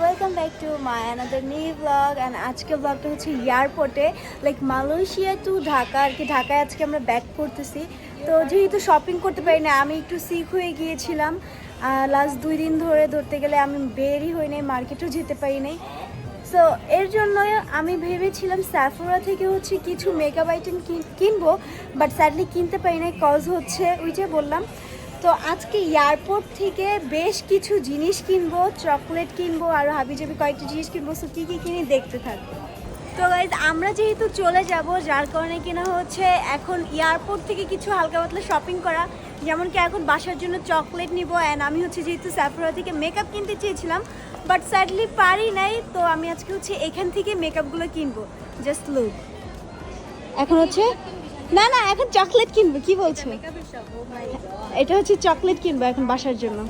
Welcome to my and হচ্ছে এয়ারপোর্টে like Malaysia to Dhaka আর কি ঢাকায় আজকে আমরা ব্যাক করতেছি। তো যেহেতু শপিং করতে পারি আমি একটু সিক হয়ে গিয়েছিলাম। লাস্ট দুই দিন ধরে ধরতে গেলে আমি বেরই হই নাই মার্কেটও যেতে পারি নাই। সো এর জন্য আমি ভেবেছিলাম স্যাফোরা থেকে হচ্ছে কিছু মেকআপ আইটেম কিনবো বাট স্যাডলি কিনতে পারি নাই কজ হচ্ছে ওই যে বললাম তো আজকে এয়ারপোর্ট থেকে বেশ কিছু জিনিস কিনবো, চকলেট কিনবো, আর হাবিজাবি কয়েকটা জিনিস কিনবো। সো কী কী কিনি দেখতে থাকব? তো গাইজ আমরা যেহেতু চলে যাব, যার কারণে কিনা হচ্ছে এখন এয়ারপোর্ট থেকে কিছু হালকা পাতলা শপিং করা। যেমন কি এখন বাসার জন্য চকলেট নিব অ্যান্ড আমি হচ্ছে যেহেতু স্যাফরা থেকে মেকআপ কিনতে চেয়েছিলাম বাট স্যাডলি পারি নাই। তো আমি আজকে হচ্ছে এখান থেকে মেকআপগুলো কিনবো। জাস্ট লুক এখন হচ্ছে না না এখন চকলেট কিনবো কি বলছো এটা হচ্ছে চকলেট কিনবো এখন বাসার জন্য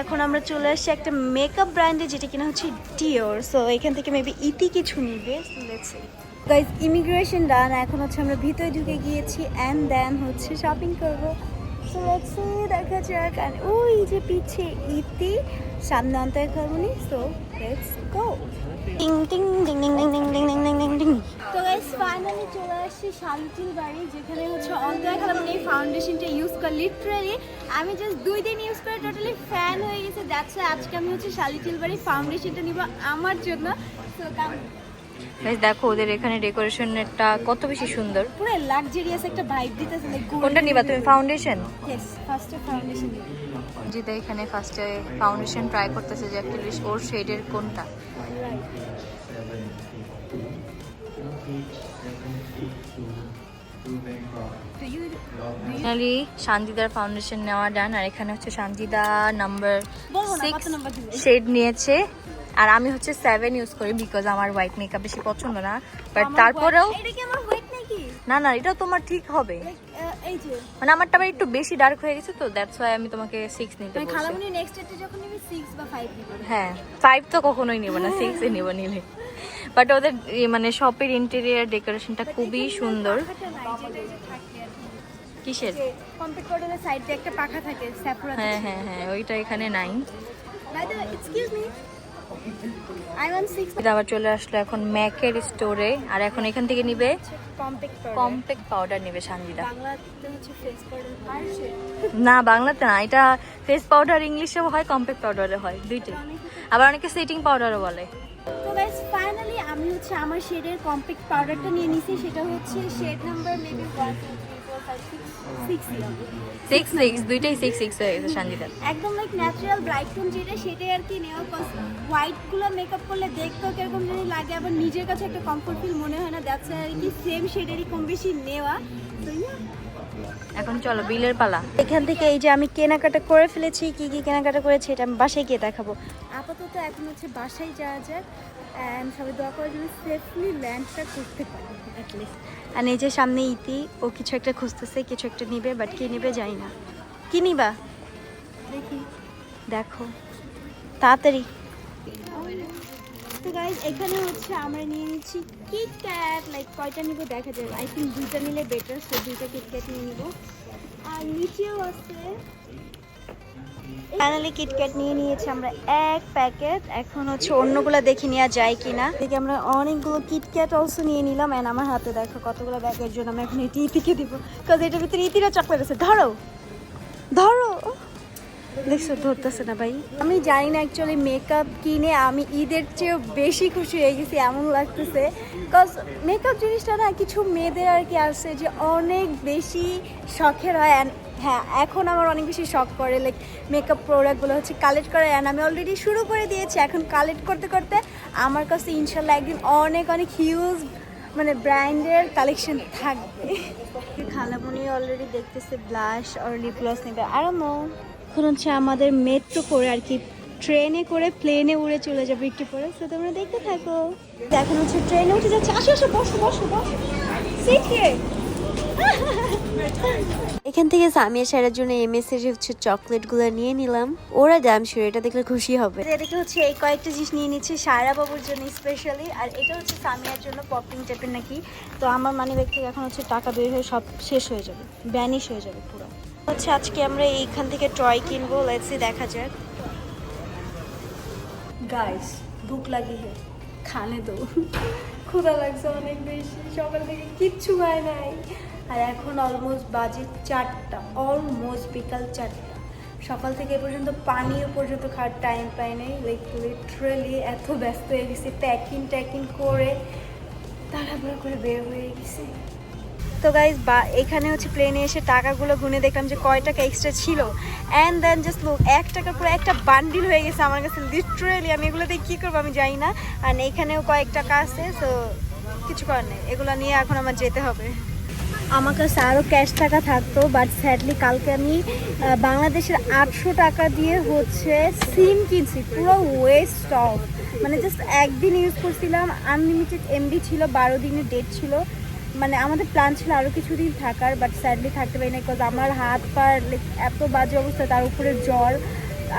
এখন আমরা চলে আসছি একটা মেকআপ ব্র্যান্ডে যেটা কিনা হচ্ছে ডিওর সো এখান থেকে মেবি ইতি কিছু নিবে গাইজ ইমিগ্রেশন ডান এখন হচ্ছে আমরা ভিতরে ঢুকে গিয়েছি অ্যান্ড দেন হচ্ছে শপিং করব দেখা যাক আর ওই যে পিছে ইতি সামনে অন্তর খারমনি সো লেটস গো টিং টিং ding ding ding ding ding ding ding ding তো ফাইনালি চলে আসছি শান্তির বাড়ি যেখানে হচ্ছে অন্তর খারমনি এই ফাউন্ডেশনটা ইউজ করে লিটারালি আমি জাস্ট দুই দিন ইউজ করে টোটালি ফ্যান হয়ে গেছে। যাচ্ছে আজকে আমি হচ্ছে শালিটিল বাড়ি ফাউন্ডেশনটা নিব আমার জন্য। Guys, দেখো ওদের এখানে ডেকোরেশনটা কত বেশি সুন্দর। পুরো লাক্সারিয়াস একটা ভাইব দিতেছে লাইক কোনটা নিবা তুমি ফাউন্ডেশন ইয়েস ফার্স্টে ফাউন্ডেশন জিদা এখানে ফার্স্টে ফাউন্ডেশন ট্রাই করতেছে যে অ্যাকচুয়ালি ওর শেডের কোনটা। ফাইনালি শান্তিদার ফাউন্ডেশন নেওয়া ডান আর এখানে হচ্ছে শান্তিদা নাম্বার সিক্স শেড নিয়েছে। আর আমি হচ্ছে সেভেন ইউজ করি বিকজ আমার হোয়াইট মেকআপ বেশি পছন্দ না। বাট তারপরেও না না এটা তোমার ঠিক হবে। এই যে। মানে আমারটা আবার একটু বেশি ডার্ক হয়ে গেছে তো দ্যাটস ওয়াই আমি তোমাকে সিক্স নিতে মানে বলছি। খালামুনি নেক্সট ডেটে যখন নিবি 6 বা 5 নিবি। হ্যাঁ ফাইভ তো কখনোই নিব না সিক্স এ নিব নিলে। বাট ওদের মানে শপের ইন্টেরিয়ার ডেকোরেশনটা খুবই সুন্দর। কিসের? কমপ্লিট কোডের সাইড একটা পাখা থাকে স্যাফরা হ্যাঁ হ্যাঁ হ্যাঁ ওইটা এখানে নাই। বাই দ্য এক্সকিউজ মি 6 এটা আবার চলে আসলো এখন ম্যাকের স্টোরে। আর এখন এখান থেকে নিবে কম্প্যাক্ট পাউডার নিবে সানজিদা। না বাংলাতে না এটা ফেস পাউডার ইংলিশেও হয় কম্প্যাক্ট পাউডারে হয় দুইটাই। আবার অনেকে সেটিং পাউডারও বলে। তো গাইস ফাইনালি আমি হচ্ছে আমার শেডের কমপ্লিট পাউডারটা নিয়ে নিছি সেটা হচ্ছে shade number maybe 1 2 3 4 5 6 6 six six দুইটাই সিক্স সিক্স হয়ে গেছে সানজিদার একদম লাইক ন্যাচারাল ব্রাইট টোন যেটা সেটাই আর কি নেওয়া কজ হোয়াইটগুলো মেকআপ করলে দেখতেও কীরকম জানি লাগে আবার নিজের কাছে একটা কমফোর্ট ফিল মনে হয় না দ্যাটস আর কি সেম শেডেরই কম বেশি নেওয়া। তো এখন চলো বিলের পালা। এখান থেকে এই যে আমি কেনাকাটা করে ফেলেছি কি কি কেনাকাটা করেছি এটা আমি বাসায় গিয়ে দেখাবো। আপাতত এখন হচ্ছে বাসায় যাওয়া যাক। অ্যান্ড সবাই দোয়া করে যেন সেফলি ল্যান্ডটা করতে পারি অ্যাটলিস্ট আর এই যে সামনে ইতি ও কিছু একটা খুঁজতেছে কিছু একটা নিবে বাট কি নিবে জানি না। কি নিবা? দেখি। দেখো। তাড়াতাড়ি। তো গাইজ এখানে হচ্ছে আমরা নিয়ে নিচ্ছি কিট ক্যাট লাইক কয়টা নিব দেখা যাবে আই থিঙ্ক দুইটা নিলে বেটার সো দুইটা কিট ক্যাট নিয়ে নিব। আর নিচেও আছে ফাইনালি কিটক্যাট নিয়ে নিয়েছি আমরা এক প্যাকেট এখন হচ্ছে অন্যগুলো দেখে নেওয়া যায় কিনা। দেখে আমরা অনেকগুলো কিটক্যাট অলসো নিয়ে নিলাম। এন্ড আমার হাতে দেখো কতগুলো ব্যাগের জন্য আমি এখন এটি ইতিকে দিব। কাজ এটার ভিতরে ইতিরা চকলেট আছে। ধরো। ধরো। দেখছ, ধরতেছে না ভাই। আমি জানি না অ্যাকচুয়ালি মেকআপ কিনে আমি ঈদের চেয়েও বেশি খুশি হয়ে গেছি, এমন লাগতেছে। কজ মেকআপ জিনিসটা না, কিছু মেয়েদের আর কি আছে যে অনেক বেশি শখের হয়। অ্যান্ড হ্যাঁ এখন আমার অনেক বেশি শখ করে লাইক মেকআপ প্রোডাক্টগুলো হচ্ছে কালেক্ট করে অ্যান্ড আমি অলরেডি শুরু করে দিয়েছি। এখন কালেক্ট করতে করতে আমার কাছে ইনশাল্লাহ একদিন অনেক অনেক হিউজ মানে ব্র্যান্ডের কালেকশন থাকবে। খালামুনি অলরেডি দেখতেছে ব্লাশ আর লিপ গ্লস নেবে। আরও নো এখন হচ্ছে আমাদের মেট্রো করে আর কি ট্রেনে করে প্লেনে উড়ে চলে যাবে একটু পরে। তো তোমরা দেখতে থাকো। এখন হচ্ছে ট্রেনে উঠে যাচ্ছে। আসো আসো, বসো বসো বসো। সিট এখান থেকে সামিয়া সারার জন্য এমএস এর হচ্ছে চকলেটগুলো নিয়ে নিলাম। ওরা দাম শিওর এটা দেখলে খুশি হবে। এটাকে হচ্ছে এই কয়েকটা জিনিস নিয়ে নিচ্ছে সারা বাবুর জন্য স্পেশালি আর এটা হচ্ছে সামিয়ার জন্য পপিং টাইপের নাকি। তো আমার মানি থেকে এখন হচ্ছে টাকা বের হয়ে সব শেষ হয়ে যাবে। ব্যানিশ হয়ে যাবে পুরো। হচ্ছে আজকে আমরা এইখান থেকে টয় কিনবো। লেটসি দেখা যাক। গাইস ভুক লাগি হে খানে দো ক্ষুধা লাগছে অনেক বেশি, সকাল থেকে কিচ্ছু খায় নাই। আর এখন অলমোস্ট বাজে চারটা অলমোস্ট বিকাল চারটা। সকাল থেকে এ পর্যন্ত পানিও পর্যন্ত খাওয়ার টাইম পাই নাই লাইক লিটারেলি এত ব্যস্ত হয়ে গেছি প্যাকিং ট্যাকিং করে তাড়াহুড়ো করে বের হয়ে গেছি। তো গাইজ বা এখানে হচ্ছে প্লেনে এসে টাকাগুলো গুনে দেখলাম যে কয় টাকা এক্সট্রা ছিল। অ্যান্ড দেন জাস্ট লোক এক টাকা পুরো একটা বান্ডিল হয়ে গেছে আমার কাছে লিটারেলি আমি এগুলো দিয়ে কী করব আমি জানি না। আর এখানেও কয়েক টাকা আছে তো কিছু করার নেই। এগুলো নিয়ে এখন আমার যেতে হবে। আমার কাছে আরও ক্যাশ টাকা থাকতো বাট স্যাডলি কালকে আমি বাংলাদেশের আটশো টাকা দিয়ে হচ্ছে সিম কিনছি, পুরো ওয়েস্ট অফ মানে জাস্ট একদিন ইউজ করছিলাম আনলিমিটেড এমবি ছিল, বারো দিনের ডেট ছিল। মানে আমাদের প্ল্যান ছিল আরও কিছুদিন থাকার বাট স্যাডলি থাকতে পারি না বিকজ আমার হাত পা এত বাজে অবস্থা, তার উপরে জ্বর।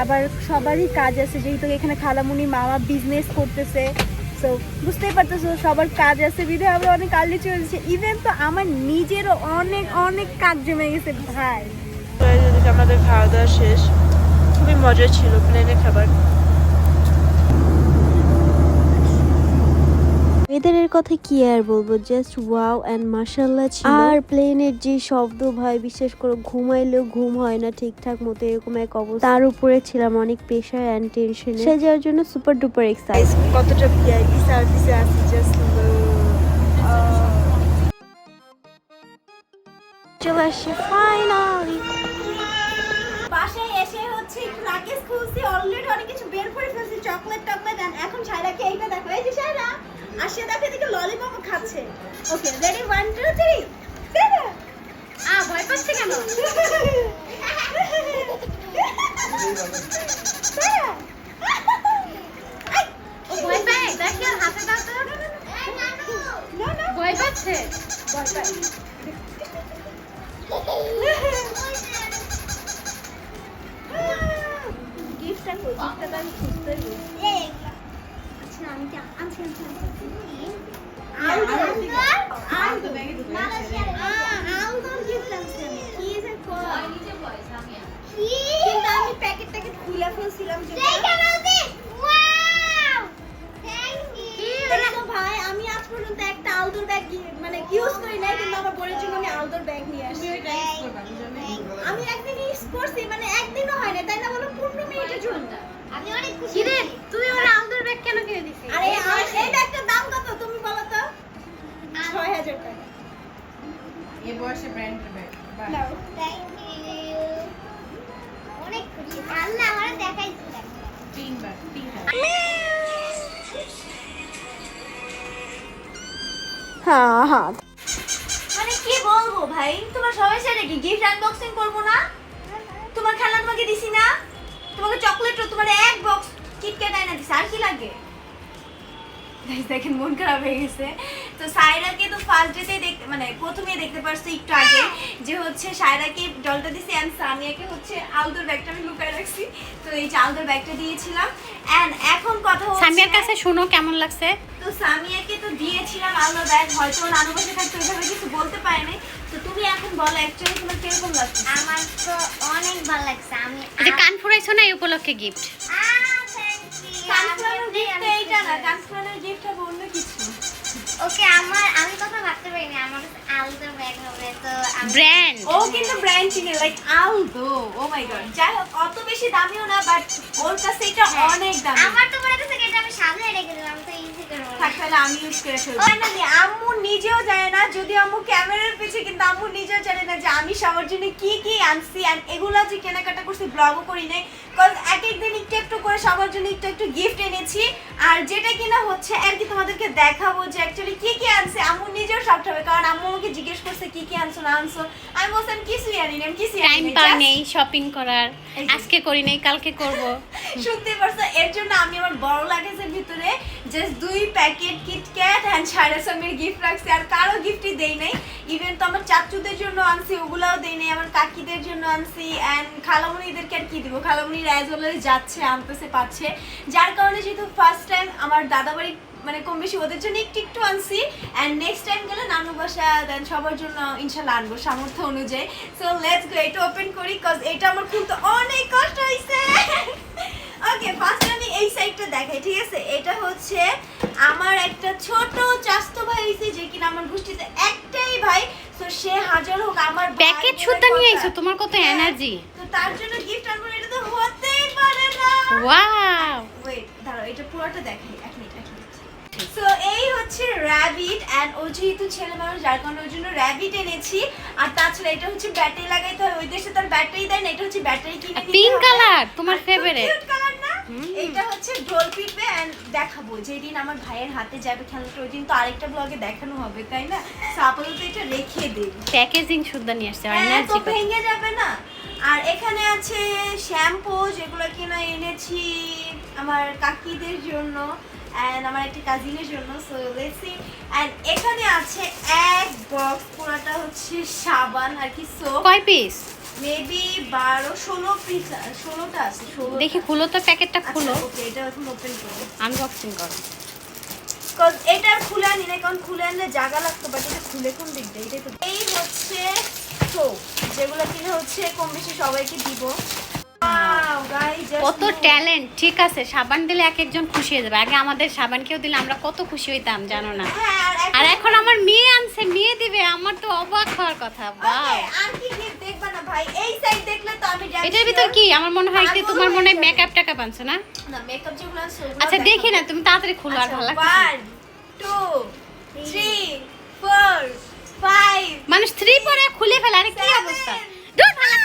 আবার সবারই কাজ আছে, যেহেতু এখানে খালামুনি মামা বিজনেস করতেছে। সো বুঝতেই পারতেছো, সবার কাজ আছে বিধে আমরা অনেক আর্লি চলে যাচ্ছে। ইভেন তো আমার নিজেরও অনেক অনেক কাজ জমে গেছে, ভাই। আমাদের খাওয়া দাওয়া শেষ, খুবই মজা ছিল প্লেনে খাবার। ওয়েদারের কথা কি আর বলব? জাস্ট ওয়াও অ্যান্ড মার্শাল্লাহ ছিল। আর প্লেনের যে শব্দ ভাই বিশ্বাস করো ঘুমাইলেও ঘুম হয় না ঠিকঠাক মতো এরকম এক অবস্থা। তার উপরে ছিলাম অনেক প্রেশার অ্যান্ড টেনশনে সে যাওয়ার জন্য সুপার ডুপার এক্সাইট কতটা ভিআইপি সার্ভিসে আছে জাস্ট চলে আসছে ফাইনালি বাসায় এসে হচ্ছে একটু লাগেজ খুলছি অলরেডি অনেক কিছু বের করে ফেলছি চকলেট টকলেট and এখন সায়রাকে এইটা দেখো এই যে সায়রা আসে দেখে দেখে ললিপপ খাচ্ছে। Okay ready one two three ah, ভয় পাচ্ছে কেন? ভয় পায়? আর হাতে দাও তো। ভয় পাচ্ছে? গিফটটা আমি খুঁজতে আমি প্যাকেট খুলে ফেলছিলাম ভাই আজ পর্যন্ত একটা আউটডোর ব্যাগ মানে ইউজ করি নাই কিন্তু আমার বোনের জন্য আমি আউটডোর ব্যাগ নিয়ে আসছি আমি একদিন ইউজ করছি মানে একদিনও হয় না তাই না বলো পনেরো মিনিটের জন্য আমি অনেক খুশি তুই ব্যাগ কেন কিনে দিছিস আরে এই ব্যাগটার দাম কত তুমি বলো তো? ছয় হাজার টাকা। এ বয়সে ব্র্যান্ডের ব্যাগ থ্যাংক ইউ অনেক খুশি। আল্লাহ আমারে দেখাইছে তিনবার তিনবার হ্যাঁ হ্যাঁ মানে কি বলব ভাই? তোমার সমস্যা নাকি গিফট আনবক্সিং করব না? তোমার খেলনা তোমাকে দিছি না? তোমাকে চকলেটও তোমার এক বক্স কিটক্যাট আইনা দিছি আর কি লাগে? দেখেন মন খারাপ হয়ে গেছে। তো সায়রাকে তো ফার্স্ট ডেতে দেখতে মানে প্রথমে দেখতে পারছি একটু আগে যে হচ্ছে সায়রাকে জলটা দিছি অ্যান্ড সামিয়াকে হচ্ছে আউটডোর ব্যাগটা আমি লুকায় রাখছি। তো এই যে আউটডোর ব্যাগটা দিয়েছিলাম। অ্যান্ড এখন কথা হচ্ছে সামিয়ার কাছে শুনো কেমন লাগছে। তো সামিয়াকে তো দিয়েছিলাম আলো ব্যাগ। হয়তো ওর নানু বাসে থাকতে ওইভাবে কিছু বলতে পারে নাই। তো তুমি এখন বলো অ্যাকচুয়ালি তোমার কীরকম লাগছে? আমার তো অনেক ভালো লাগছে আমি কান ফুরাইছো না এই উপলক্ষে গিফট ওকে আমার আমি কথা ভাবতে পারিনি আমার কাছে আলতো ব্যাগ হবে তো ব্র্যান্ড ও কিন্তু ব্র্যান্ড চিনে like Aldo oh my god যাই হোক অত বেশি দামিও না বাট ওর কাছে এটা অনেক দামি। আমার তো মনে হচ্ছে এটা আমি সামনে রেখে দিলাম তো ইজি করব থাক তাহলে আমি ইউজ করে ফেলব। ফাইনালি আম্মু নিজেও জানে না যদি আম্মু ক্যামেরার পিছে কিন্তু আম্মু নিজেও জানে না যে আমি সবার জন্য কি কি আনছি আর এগুলো যে কেনাকাটা করছি ব্লগও করি নাই। কারণ এক এক একটু একটু করে সবার জন্য একটু একটু গিফট এনেছি আর যেটা কিনা হচ্ছে আর কি তোমাদেরকে দেখাবো যে অ্যাকচুয়ালি কি কি আনছে আম্মু নিজেও শক্ট হবে কারণ আম্মু আমাকে জিজ্ঞেস করছে কি কি আনছো না আনছো। আমি বলছিলাম কিছুই আনি আমি কিছুই আনি টাইম। পাই নেই শপিং করার। আজকে করি নাই কালকে করব। শুনতে পারছ এর জন্য আমি আমার বড় লাগেজের ভিতরে জাস্ট দুই প্যাকেট কিটক্যাট অ্যান্ড সাড়ে সামের গিফট রাখছি। আর কারও গিফটই দেই নাই। ইভেন তো আমার চাচুদের জন্য আনছি, ওগুলাও দেই নাই। আমার কাকিদের জন্য আনছি। অ্যান্ড খালামুনিদেরকে আর কি দিব? খালামুনির অ্যাজ ওয়েল যাচ্ছে, আনতেছে, পাচ্ছে। যার কারণে যেহেতু ফার্স্ট টাইম আমার দাদাবাড়ি মানে কম বেশি ওদের জন্য একটু একটু আনছি। অ্যান্ড নেক্সট টাইম গেলে নানু বাসা দেন সবার জন্য ইনশাল্লাহ আনব সামর্থ্য অনুযায়ী। সো লেটস গো এটা ওপেন করি কজ এটা আমার খুলতে অনেক কষ্ট হয়েছে ওকে ফার্স্ট আমি এই সাইডটা দেখাই, ঠিক আছে? এটা হচ্ছে আমার একটা ছোট চাস্তো ভাই হইছে যে কিনা আমার গোষ্ঠীতে একটাই ভাই তো সে হাজার হোক আমার প্যাকেট সুতা নিয়ে। আইছো তোমার কত হ্যাঁ, এনার্জি তো তার জন্য গিফট আনব এটা তো হতেই পারে না। ওয়াও ওয়েট দাঁড়াও এটা পুরোটা দেখাই এক মিনিট এক মিনিট। সো এই হচ্ছে র্যাবিট এন্ড ও যেহেতু ছেলে মানুষ যার কারণে ওই জন্য র্যাবিট এনেছি। আর তাছাড়া এটা হচ্ছে ব্যাটারি লাগাইতে হয় ওই দেশে তার ব্যাটারি দেয় না এটা হচ্ছে ব্যাটারি কিনে পিঙ্ক কালার তোমার ফেভারিট cute এইটা হচ্ছে ঢোল পিটবে এন্ড দেখাবো। যেদিন আমার ভাইয়ের হাতে যাবে খেলাটা ওই দিন তো আরেকটা ব্লগে দেখানো হবে তাই না? আপাতত এটা রেখে দিই। প্যাকেজিং সুদ্ধা নিয়ে আসছে হ্যাঁ, তো এনার্জি ভেঙে যাবে না। আর এখানে আছে শ্যাম্পু যেগুলো কিনা এনেছি আমার কাকিদের জন্য এন্ড আমার একটা কাজিনের জন্য সো লেটস সি এখানে আছে এক বক্স পুরোটা হচ্ছে সাবান আর কি সোপ কয় পিস মেবি বারো ষোলো পিস ষোলোটা আছে ষোলো দেখি খুলো তো প্যাকেটটা খুলো। ওকে এটা এখন ওপেন করো। আনবক্সিং করো। এটা খুলে আনি না কারণ খুলে আনলে জায়গা লাগতো বাট এটা খুলে কোন দিক দিয়ে? এটাই তো এই হচ্ছে সোপ যেগুলো কিনা হচ্ছে কম বেশি সবাইকে দিব। কত ট্যালেন্ট ঠিক আছে সাবান দিলে এক একজন খুশি হয়ে যাবে। আগে আমাদের সাবান কেউ দিলে আমরা কত খুশি হইতাম জানো না। হ্যাঁ, আর এখন- আমার মেয়ে আনছে মেয়ে দিবে আমার তো অবাক হওয়ার কথা বাহ আর কি gift দেখবা না ভাই? এই সাইড দেখলে তো আমি এটার ভিতর কি? আমার মনে হয় কি তোমার মনে হয় মেকআপ টাকআপ আনছো না? না মেকআপ যেগুলো আছে আচ্ছা দেখি না তুমি তাড়াতাড়ি খুলো আর আচ্ছা, ভালো লাগছে মানুষ থ্রি পরে খুলে ফেলে আরে কি অবস্থা? ধুর, ভালো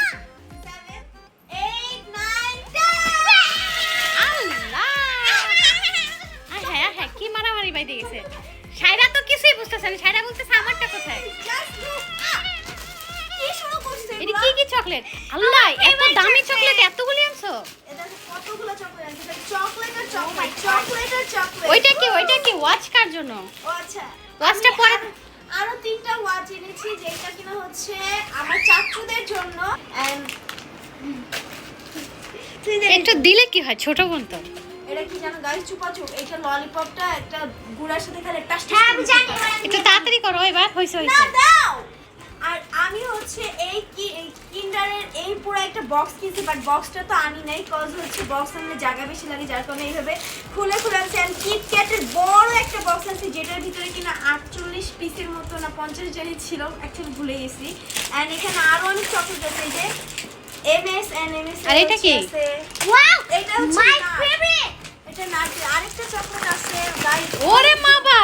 চকলেট আল্লাহ এত দামি চকলেট এতগুলি আনছো? এটা কতগুলো চকলেট আছে এটা চকলেট আর চকলেট চকলেট আর চকলেট ওইটা কি ওইটা কি ওয়াচ কার জন্য? ও আচ্ছা ওয়াচটা পরে- আরো- তিনটা ওয়াচ এনেছি যেটা কিনা হচ্ছে আমার চাচুদের জন্য। একটু দিলে কি হয় ছোট বোন তো। এটা কি জানো গাইস চুপা চুপ এটা ললিপপটা একটা গুড়ার সাথে খেলে টাস টাস হ্যাঁ, আমি জানি, একটু তাড়াতাড়ি করো এবার হইছে হইছে। না দাও! আর আমি হচ্ছে এই কি এই কিন্ডারের এই পুরো একটা বক্স কিনছি বাট বক্সটা তো আনি নাই কজ হচ্ছে বক্স আনলে জায়গা বেশি লাগে যার কারণে এইভাবে খুলে খুলে আনছি। অ্যান্ড কিটক্যাটের বড় একটা বক্স আছে যেটার ভিতরে কিনা আটচল্লিশ পিসের মতো না পঞ্চাশ জানি ছিল অ্যাকচুয়ালি ভুলে গেছি। অ্যান্ড এখানে আরও অনেক চকলেট আছে যে M S and M S আর এটা কি? ওয়াও এটা হচ্ছে মাই nut। ফেভারিট এটা নাচ আরেকটা চকলেট আছে গাইস ওরে মাবা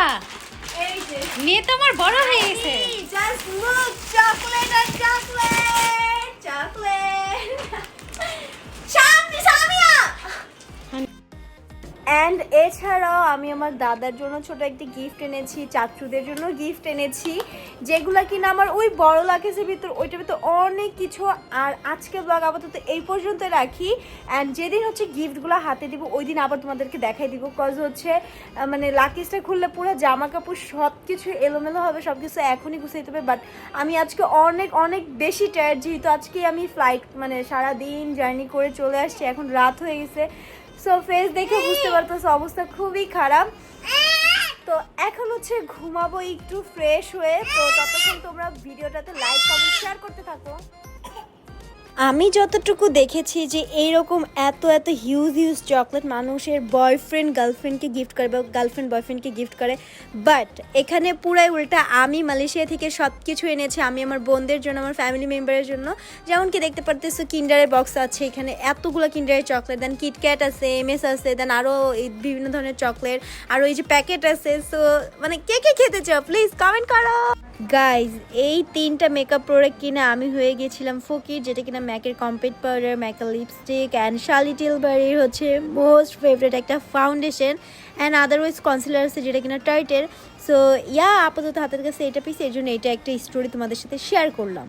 এই যে। মেয়ে তো আমার বড় হয়ে গেছে। Just look, chocolate and chocolate, Kaplan! And এছাড়াও আমি আমার দাদার জন্য ছোট একটি গিফট এনেছি, চাচুদের জন্য গিফট এনেছি, যেগুলো কিনা আমার ওই বড় লাকেজের ভিতর, ওইটার ভিতর অনেক কিছু আর আজকে ব্লগ আপাতত এই পর্যন্ত রাখি। অ্যান্ড যেদিন হচ্ছে গিফটগুলো হাতে দিব ওই দিন আবার তোমাদেরকে দেখাই দিব কজ হচ্ছে মানে লাকেজটা খুললে পুরো জামা কাপড় সব কিছু এলোমেলো হবে সব কিছু এখনই গুছাইতে হবে। বাট আমি আজকে অনেক অনেক বেশি টায়ার্ড যেহেতু আজকে আমি ফ্লাইট মানে সারা দিন জার্নি করে চলে আসছি, এখন রাত হয়ে গেছে। সো ফেস দেখে বুঝতে পারতেছো, অবস্থা খুবই খারাপ। তো এখন হচ্ছে ঘুমাবো একটু ফ্রেশ হয়ে। তো ততক্ষণ তোমরা ভিডিওটাতে লাইক কমেন্ট শেয়ার করতে থাকো। আমি যতটুকু দেখেছি যে এইরকম এত এত হিউজ হিউজ চকলেট মানুষের বয়ফ্রেন্ড গার্লফ্রেন্ডকে গিফট করে বা গার্লফ্রেন্ড বয়ফ্রেন্ডকে গিফট করে। বাট এখানে পুরাই উল্টা আমি মালয়েশিয়া থেকে সব কিছু এনেছি, আমি আমার বোনদের জন্য, আমার ফ্যামিলি মেম্বারের জন্য। যেমন কি দেখতে পারতেছো কিন্ডারের বক্স আছে, এখানে এতগুলো কিন্ডারের চকলেট দেন কিটক্যাট আছে এমএস আছে দেন আরও বিভিন্ন ধরনের চকলেট আর ওই যে প্যাকেট আছে। সো মানে কে কে খেতে চাও? প্লিজ কমেন্ট করো। গাইজ এই তিনটা মেকআপ প্রোডাক্ট কিনে আমি হয়ে গেছিলাম ফকির, যেটা কিনা ম্যাকের কম্পিট পাউডার ম্যাকের লিপস্টিক অ্যান্ড শালি টিলবারির হচ্ছে মোস্ট ফেভারেট একটা ফাউন্ডেশন অ্যান্ড আদারওয়াইজ কনসিলার আছে যেটা কিনা টাইটের সো ইয়া আপাতত হাতের কাছে এটা পিস এই জন্য এটা একটা স্টোরি তোমাদের সাথে শেয়ার করলাম।